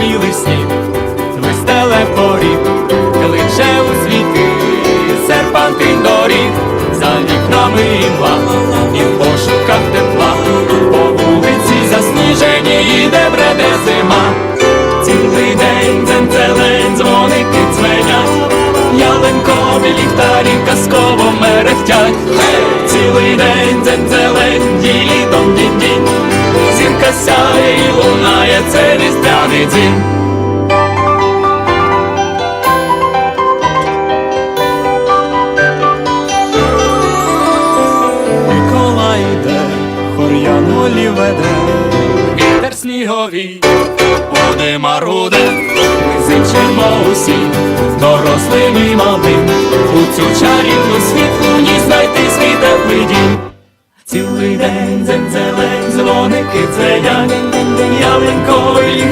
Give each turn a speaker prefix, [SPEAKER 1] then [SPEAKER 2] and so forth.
[SPEAKER 1] Білий сніг, вистеле поріг, кличе у світи, серпантин доріг, за вікнами імла, і в пошуках тепла, по вулиці засніжені, іде бреде зима. Цілий день дзень-зелень, дзвоники дзвенять, ялинкові ліхтарі казково мерехтять. Цілий день дзень-зелень, ділі-дом дінь-дінь, зірка сяє і лунає, це різдвяний дзвін. Микола йде, хор'янулі веде, вітер сніговий, води маруде, ми зичимо усі, дорослим і малим, у цю чарівну світлу ні знайти свій теплий. Цілий день дзень-зелень, дзвоники дзвенять, ялинкові.